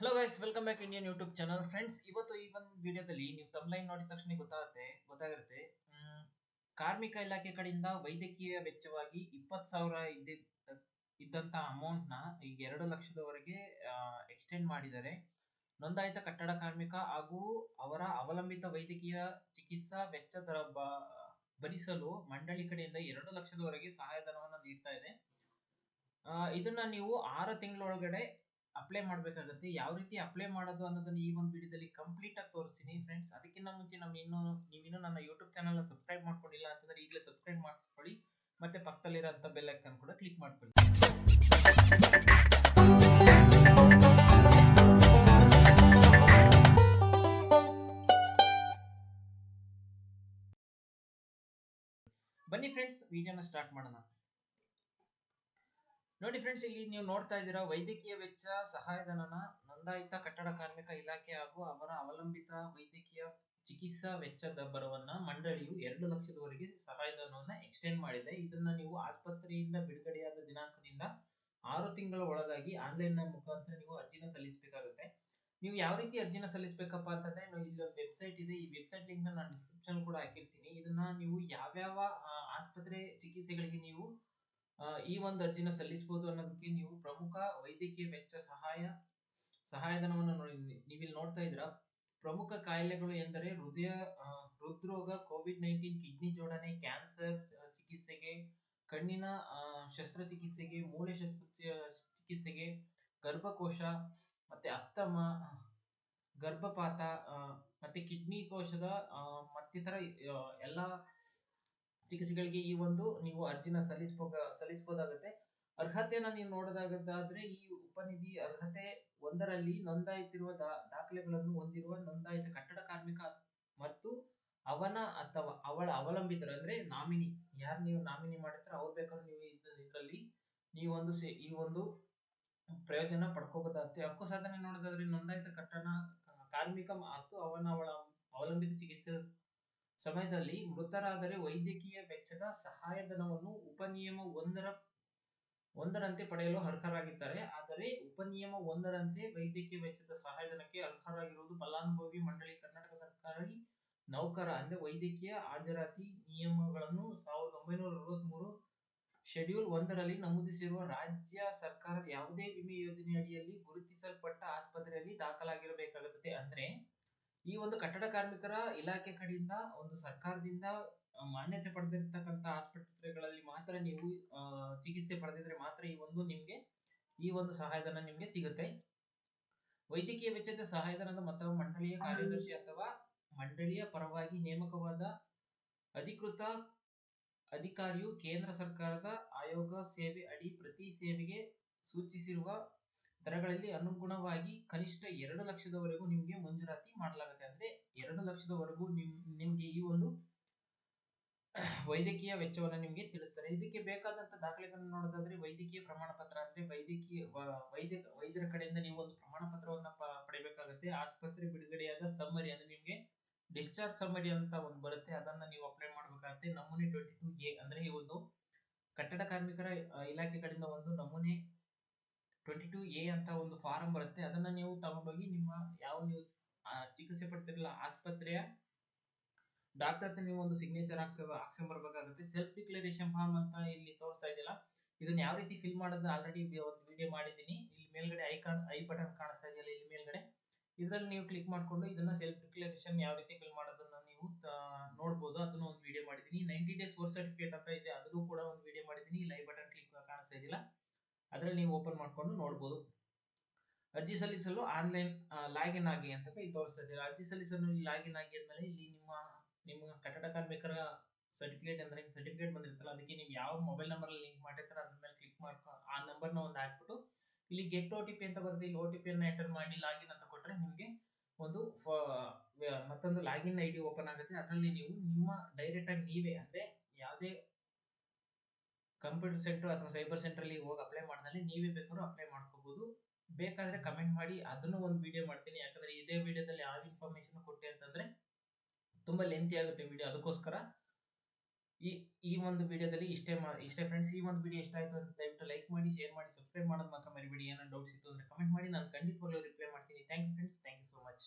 Hello guys welcome back Indian YouTube channel friends ಇವತ್ತು ಈ ಒಂದು ವಿಡಿಯೋದಲ್ಲಿ ನೀವು ತಮ್ಲೈನ್ ನೋಡಿದ ತಕ್ಷಣ ಗೊತ್ತಾಗುತ್ತೆ, ಗೊತ್ತಾಗಿರುತ್ತೆ. ಕಾರ್ಮಿಕ ಇಲಾಖೆ ಕಡೆಯಿಂದ ವೈದ್ಯಕೀಯ ವೆಚ್ಚವಾಗಿ ಇಪ್ಪತ್ತು ಸಾವಿರ ಇದ್ದಿದ್ದ ಇದ್ದಂತ ಅಮೌಂಟ್ನ ಈಗ ಎರಡು ಲಕ್ಷದವರೆಗೆ ಎಕ್ಸ್ಟೆಂಡ್ ಮಾಡಿದ್ದಾರೆ. ನೋಂದಾಯಿತ ಕಟ್ಟಡ ಕಾರ್ಮಿಕ ಹಾಗೂ ಅವರ ಅವಲಂಬಿತ ವೈದ್ಯಕೀಯ ಚಿಕಿತ್ಸಾ ವೆಚ್ಚದ ಭರಿಸಲು ಮಂಡಳಿ ಕಡೆಯಿಂದ ಎರಡು ಲಕ್ಷದವರೆಗೆ ಸಹಾಯಧನವನ್ನು ನೀಡ್ತಾ ಇದೆ. ಇದನ್ನ ನೀವು ಆರು ತಿಂಗಳೊಳಗಡೆ ಅಪ್ಲೈ ಮಾಡಬೇಕಾಗುತ್ತೆ. ಯಾವ ರೀತಿ ಅಪ್ಲೈ ಮಾಡೋದು ಅನ್ನೋದನ್ನ ಈ ಒಂದು ವಿಡಿಯೋದಲ್ಲಿ ಕಂಪ್ಲೀಟ್ ಆಗಿ ತೋರಿಸ್ತೀನಿ ಫ್ರೆಂಡ್ಸ್ ಅದಕ್ಕಿಂತ ಮುಂಚೆ ನಾವು ಇನ್ನೂ ನೀವಿನ್ನೂ ನನ್ನ ಯೂಟ್ಯೂಬ್ ಚಾನಲ್ನ ಸಬ್ಸ್ಕ್ರೈಬ್ ಮಾಡ್ಕೊಂಡಿಲ್ಲ ಅಂತಂದ್ರೆ ಈಗಲೇ ಸಬ್ಸ್ಕ್ರೈಬ್ ಮಾಡ್ಕೊಳ್ಳಿ. ಮತ್ತೆ ಪಕ್ಕದಲ್ಲಿರೋಂಥ ಬೆಲ್ ಐಕನ್ ಕೂಡ ಕ್ಲಿಕ್ ಮಾಡ್ಕೊಳ್ಳಿ. ಬನ್ನಿ ಫ್ರೆಂಡ್ಸ್ ವಿಡಿಯೋನ ಸ್ಟಾರ್ಟ್ ಮಾಡೋಣ. ನೋಡಿ ಫ್ರೆಂಡ್ಸ್ ಇಲ್ಲಿ ನೀವು ನೋಡ್ತಾ ಇದ್ದೀರಾ, ವೈದ್ಯಕೀಯ ವೆಚ್ಚ, ಸಹಾಯಧನನ ನೋಂದಾಯಿತ ಕಟ್ಟಡ ಕಾರ್ಮಿಕ ಇಲಾಖೆ ಹಾಗೂ ಅವರ ಅವಲಂಬಿತ ವೈದ್ಯಕೀಯ ಚಿಕಿತ್ಸಾ ವೆಚ್ಚದ ಬರವನ್ನ ಮಂಡಳಿಯು ಎರಡು ಲಕ್ಷದವರೆಗೆ ಸಹಾಯಧನವನ್ನ ಎಕ್ಸ್ಟೆಂಡ್ ಮಾಡಿದೆ. ಇದನ್ನ ನೀವು ಆಸ್ಪತ್ರೆಯಿಂದ ಬಿಡುಗಡೆಯಾದ ದಿನಾಂಕದಿಂದ ಆರು ತಿಂಗಳ ಒಳಗಾಗಿ ಆನ್ಲೈನ್ ಮುಖಾಂತರ ನೀವು ಅರ್ಜಿನ ಸಲ್ಲಿಸಬೇಕಾಗುತ್ತೆ. ನೀವು ಯಾವ ರೀತಿ ಅರ್ಜಿನ ಸಲ್ಲಿಸಬೇಕಪ್ಪ ಅಂತಂದ್ರೆ ಇಲ್ಲಿ ಒಂದು ವೆಬ್ಸೈಟ್ ಇದೆ. ಈ ವೆಬ್ಸೈಟ್ ಲಿಂಕ್ ನಾನು ಡಿಸ್ಕ್ರಿಪ್ಷನ್ ಕೂಡ ಹಾಕಿರ್ತೀನಿ. ಇದನ್ನ ನೀವು ಯಾವ್ಯಾವ ಆಸ್ಪತ್ರೆ ಚಿಕಿತ್ಸೆಗಳಿಗೆ ನೀವು ಈ ಒಂದು ಅರ್ಜಿನ ಸಲ್ಲಿಸಬಹುದು ಅನ್ನೋದಕ್ಕೆ ನೀವು ಪ್ರಮುಖ ವೈದ್ಯಕೀಯ ವೆಚ್ಚ ಸಹಾಯ, ಸಹಾಯಧನವನ್ನು ನೋಡಿ, ನೀವಿಲ್ಲಿ ನೋಡ್ತಾ ಇದ್ದೀರಾ. ಪ್ರಮುಖ ಕಾಯಿಲೆಗಳು ಎಂದರೆ ಹೃದಯ ಹೃದ್ರೋಗ ಕೋವಿಡ್ ನೈನ್ಟೀನ್ ಕಿಡ್ನಿ ಜೋಡಣೆ, ಕ್ಯಾನ್ಸರ್ ಚಿಕಿತ್ಸೆಗೆ, ಕಣ್ಣಿನ ಶಸ್ತ್ರಚಿಕಿತ್ಸೆಗೆ, ಮೂಳೆ ಶಸ್ತ್ರ ಚಿಕಿತ್ಸೆಗೆ, ಗರ್ಭಕೋಶ, ಮತ್ತೆ ಅಸ್ತಮ, ಗರ್ಭಪಾತ ಮತ್ತೆ ಕಿಡ್ನಿ ಕೋಶದ ಮತ್ತಿತರ ಎಲ್ಲ ಚಿಕಿತ್ಸೆಗಳಿಗೆ ಈ ಒಂದು ನೀವು ಅರ್ಜಿನ ಸಲ್ಲಿಸಬಹುದ ಸಲ್ಲಿಸಬಹುದಾಗುತ್ತೆ ಅರ್ಹತೆಯನ್ನ ನೀವು ನೋಡೋದಾಗದಾದ್ರೆ ಈ ಉಪನಿಧಿ ಅರ್ಹತೆ ಒಂದರಲ್ಲಿ ನೋಂದಾಯಿತಿರುವ ದಾಖಲೆಗಳನ್ನು ಹೊಂದಿರುವ ನೋಂದಾಯಿತ ಕಟ್ಟಡ ಕಾರ್ಮಿಕ ಮತ್ತು ಅವನ ಅಥವಾ ಅವಳ ಅವಲಂಬಿತರು, ಅಂದ್ರೆ ನಾಮಿನಿ. ಯಾರು ನೀವು ನಾಮಿನಿ ಮಾಡಿರ್ತಾರೋ ಅವ್ರು ಬೇಕಾದ್ರೆ ನೀವು ಇದರಲ್ಲಿ ನೀವು ಒಂದು ಈ ಒಂದು ಪ್ರಯೋಜನ ಪಡ್ಕೋಬಹುದಾಗುತ್ತೆ ಹಕ್ಕು ಸಾಧನೆ ನೋಡೋದಾದ್ರೆ ನೋಂದಾಯಿತ ಕಟ್ಟಡ, ಕಾರ್ಮಿಕ ಮತ್ತು ಅವನ ಅವಳ ಅವಲಂಬಿತ ಚಿಕಿತ್ಸೆ ಸಮಯದಲ್ಲಿ ಮೃತರಾದರೆ ವೈದ್ಯಕೀಯ ವೆಚ್ಚದ ಸಹಾಯಧನವನ್ನು ಉಪನಿಯಮ ಒಂದರ, ಒಂದರಂತೆ ಪಡೆಯಲು ಅರ್ಹರಾಗಿದ್ದಾರೆ. ಆದರೆ ಉಪನಿಯಮ ಒಂದರಂತೆ ವೈದ್ಯಕೀಯ ವೆಚ್ಚದ ಸಹಾಯಧನಕ್ಕೆ ಅರ್ಹರಾಗಿರುವುದು ಫಲಾನುಭವಿ ಮಂಡಳಿ ಕರ್ನಾಟಕ ಸರ್ಕಾರಿ ನೌಕರ ಅಂದ್ರೆ ವೈದ್ಯಕೀಯ ಹಾಜರಾತಿ ನಿಯಮಗಳನ್ನು ಸಾವಿರದ ಒಂಬೈನೂರ ಅರವತ್ಮೂರು ಶೆಡ್ಯೂಲ್ ಒಂದರಲ್ಲಿ ನಮೂದಿಸಿರುವ ರಾಜ್ಯ ಸರ್ಕಾರದ ಯಾವುದೇ ವಿಮೆ ಯೋಜನೆ ಅಡಿಯಲ್ಲಿ ಗುರುತಿಸಲ್ಪಟ್ಟ ಆಸ್ಪತ್ರೆಯಲ್ಲಿ ದಾಖಲಾಗಿರಬೇಕಾಗುತ್ತದೆ. ಅಂದ್ರೆ ಈ ಒಂದು ಕಟ್ಟಡ ಕಾರ್ಮಿಕರ ಇಲಾಖೆ ಕಡೆಯಿಂದ ಒಂದು ಸರ್ಕಾರದಿಂದ ಮಾನ್ಯತೆ ಪಡೆದಿರ್ತಕ್ಕಂಥ ಆಸ್ಪತ್ರೆಗಳಲ್ಲಿ ಮಾತ್ರ ನೀವು ಚಿಕಿತ್ಸೆ ಪಡೆದಿದ್ರೆ ಮಾತ್ರ ಈ ಒಂದು ನಿಮ್ಗೆ, ಈ ಒಂದು ಸಹಾಯಧನ ನಿಮ್ಗೆ ಸಿಗುತ್ತೆ. ವೈದ್ಯಕೀಯ ವೆಚ್ಚದ ಸಹಾಯಧನದ ಮೊತ್ತವು ಮಂಡಳಿಯ ಕಾರ್ಯದರ್ಶಿ ಅಥವಾ ಮಂಡಳಿಯ ಪರವಾಗಿ ನೇಮಕವಾದ ಅಧಿಕೃತ ಅಧಿಕಾರಿಯು ಕೇಂದ್ರ ಸರ್ಕಾರದ ಆಯೋಗ ಸೇವೆ ಅಡಿ ಪ್ರತಿ ಸೇವೆಗೆ ಸೂಚಿಸಿರುವ ದರಗಳಲ್ಲಿ ಅನುಗುಣವಾಗಿ ಕನಿಷ್ಠ ಎರಡು ಲಕ್ಷದವರೆಗೂ ನಿಮಗೆ ಮಂಜೂರಾತಿ ಮಾಡಲಾಗುತ್ತೆ. ಅಂದ್ರೆ ಎರಡು ಲಕ್ಷದವರೆಗೂ ನಿಮ್, ನಿಮ್ಗೆ ಈ ಒಂದು ವೈದ್ಯಕೀಯ ವೆಚ್ಚವನ್ನು ನಿಮಗೆ ತಿಳಿಸ್ತಾರೆ. ಇದಕ್ಕೆ ಬೇಕಾದಂತ ದಾಖಲೆಗಳನ್ನು ನೋಡೋದಾದ್ರೆ ವೈದ್ಯಕೀಯ ಪ್ರಮಾಣ ಪತ್ರ ಅಂದ್ರೆ ವೈದ್ಯಕೀಯ ವೈದ್ಯ, ವೈದ್ಯರ ಕಡೆಯಿಂದ ನೀವು ಒಂದು ಪ್ರಮಾಣ ಪತ್ರವನ್ನ ಪಡೆಯಬೇಕಾಗುತ್ತೆ ಆಸ್ಪತ್ರೆ ಬಿಡುಗಡೆಯಾದ ಸಮ್ಮರಿ ಅಂದ್ರೆ ನಿಮ್ಗೆ ಡಿಸ್ಚಾರ್ಜ್ ಸಮ್ಮರಿ ಅಂತ ಒಂದು ಬರುತ್ತೆ. ಅದನ್ನ ನೀವು ಅಪ್ಲೈ ಮಾಡ್ಬೇಕಾಗುತ್ತೆ. ನಮೂನೆ ಟ್ವೆಂಟಿ ಟೂ ಎ ಅಂದ್ರೆ ಈ ಒಂದು ಕಟ್ಟಡ ಕಾರ್ಮಿಕರ ಇಲಾಖೆ ಕಡೆಯಿಂದ ಒಂದು ನಮೂನೆ ಟ್ವೆಂಟಿ ಟು ಎ ಅಂತ ಒಂದು ಫಾರಂ ಬರುತ್ತೆ. ಅದನ್ನ ನೀವು ತಗೊಂಡೋಗಿ ನಿಮ್ಮ ಯಾವ ನೀವು ಚಿಕಿತ್ಸೆ ಪಡ್ತಿರಲ್ಲ, ಆಸ್ಪತ್ರೆಯ ಡಾಕ್ಟರ್ ಹತ್ರ ನೀವು ಒಂದು ಸಿಗ್ನೇಚರ್ ಹಾಕ್ಸ, ಹಾಕ್ಸ್ಕೊಂಬರ್ಬೇಕಾಗುತ್ತೆ. ಸೆಲ್ಫ್ ಡಿಕ್ಲರೇಷನ್ ಫಾರ್ಮ್ ಅಂತ ಇಲ್ಲಿ ತೋರಿಸ್ತಾ ಇದೆಯಲ್ಲ, ಇದನ್ನ ಯಾವ ರೀತಿ ಫಿಲ್ ಮಾಡೋದು ಆಲ್ರೆಡಿ ಒಂದು ವಿಡಿಯೋ ಮಾಡಿದ್ದೀನಿ. ಇಲ್ಲಿ ಮೇಲ್ಗಡೆ ಐಕಾನ್ ಐ ಬಟನ್ ಕಾಣಿಸ್ತಾ ಇದೆಯಲ್ಲ ಇಲ್ಲಿ ಮೇಲ್ಗಡೆ. ಇದರಲ್ಲಿ ನೀವು ಕ್ಲಿಕ್ ಮಾಡ್ಕೊಂಡು ಇದನ್ನ ಸೆಲ್ಫ್ ಡಿಕ್ಲರೇಷನ್ ಯಾವ ರೀತಿ ಫಿಲ್ ಮಾಡೋದನ್ನ ನೀವು ನೋಡ್ಬೋದು. ಅದನ್ನ ಒಂದು ವಿಡಿಯೋ ಮಾಡಿದ್ದೀನಿ. ನೈಂಟಿ ಡೇಸ್ ವರ್ಕ್ ಸರ್ಟಿಫಿಕೇಟ್ ಅಂತ ಇದೆ. ಅದನ್ನು ಕೂಡ ಒಂದು ವಿಡಿಯೋ ಮಾಡಿದ್ದೀನಿ ಇಲ್ಲಿ ಐ ಬಟನ್ ಕ್ಲಿಕ್ ಕಾಣಿಸ್ತಾ ಇದೆಯಲ್ಲ ಅದರಲ್ಲಿ ನೀವು ಓಪನ್ ಮಾಡಿಕೊಂಡು ನೋಡ್ಬೋದು. ಅರ್ಜಿ ಸಲ್ಲಿಸಲು ಆನ್ಲೈನ್ ಲಾಗಿನ್ ಆಗಿ ಅಂತ ಇಲ್ಲಿ ತೋರಿಸ್ತಾ ಅರ್ಜಿ ಸಲ್ಲಿಸಲು ಲಾಗಿನ್ ಆಗಿ ಆದ್ಮೇಲೆ ಇಲ್ಲಿ ನಿಮ್ಮ ನಿಮ್ಮ ಕಟ್ಟಡ ಕಾರ್ಮಿಕರ ಸರ್ಟಿಫಿಕೇಟ್ ಅಂದ್ರೆ ಸರ್ಟಿಫಿಕೇಟ್ ಬಂದಿರುತ್ತಲ್ಲ, ಅದಕ್ಕೆ ನೀವು ಯಾವ ಮೊಬೈಲ್ ನಂಬರ್ ಲಿಂಕ್ ಮಾಡಿರ್ತಾರೆ, ಅದ್ರ ಮೇಲೆ ಕ್ಲಿಕ್ ಮಾಡ್ಕೊ, ಆ ನಂಬರ್ನ ಒಂದು ಹಾಕ್ಬಿಟ್ಟು ಇಲ್ಲಿ ಗೆಟ್ ಓ ಟಿ ಪಿ ಅಂತ ಬರುತ್ತೆ. ಇಲ್ಲಿ ಒ ಟಿ ಪಿಯನ್ನು ಎಂಟರ್ ಮಾಡಿ ಲಾಗಿನ್ ಅಂತ ಕೊಟ್ಟರೆ ನಿಮಗೆ ಒಂದು ಮತ್ತೊಂದು ಲಾಗಿನ್ ಐ ಡಿ ಓಪನ್ ಆಗುತ್ತೆ. ಅದರಲ್ಲಿ ನೀವು ನಿಮ್ಮ ಡೈರೆಕ್ಟ್ ಆಗಿ ನೀವೇ, ಅಂದ್ರೆ ಯಾವುದೇ ಕಂಪ್ಯೂಟರ್ ಸೆಂಟರ್ ಅಥವಾ ಸೈಬರ್ ಸೆಂಟರ್ ಅಲ್ಲಿ ಹೋಗಿ ಅಪ್ಲೈ ಮಾಡಿದಲ್ಲಿ ನೀವೇ ಬೇಕಾದ್ರೂ ಅಪ್ಲೈ ಮಾಡ್ಕೋಬಹುದು ಬೇಕಾದ್ರೆ ಕಮೆಂಟ್ ಮಾಡಿ, ಅದನ್ನು ಒಂದು ವಿಡಿಯೋ ಮಾಡ್ತೀನಿ. ಯಾಕಂದ್ರೆ ಇದೇ ವಿಡಿಯೋದಲ್ಲಿ ಯಾವ ಇನ್ಫಾರ್ಮೇಶನ್ ಕೊಟ್ಟೆ ಅಂತಂದ್ರೆ ತುಂಬಾ ಲೆಂತಿ ಆಗುತ್ತೆ ವಿಡಿಯೋ ಅದಕ್ಕೋಸ್ಕರ ಈ ಈ ಒಂದು ವಿಡಿಯೋದಲ್ಲಿ ಇಷ್ಟೇ ಇಷ್ಟೇ ಫ್ರೆಂಡ್ಸ್ ಈ ಒಂದು ವಿಡಿಯೋ ಇಷ್ಟ ಆಯ್ತು ಅಂತ ದಯವಿಟ್ಟು ಲೈಕ್ ಮಾಡಿ ಶೇರ್ ಮಾಡಿ ಸಬ್ಸ್ಕ್ರೈಬ್ ಮಾಡೋದು ಮಾತ್ರ ಮರಿಬೇಡಿ. ಏನೋ ಡೌಟ್ಸ್ ಇತ್ತು ಅಂದ್ರೆ ಕಮೆಂಟ್ ಮಾಡಿ. ನಾನು ಖಂಡಿತವಾಗ್ಲೂ ರಿಪ್ಲೈ ಮಾಡ್ತೀನಿ. Thank you friends thank you so much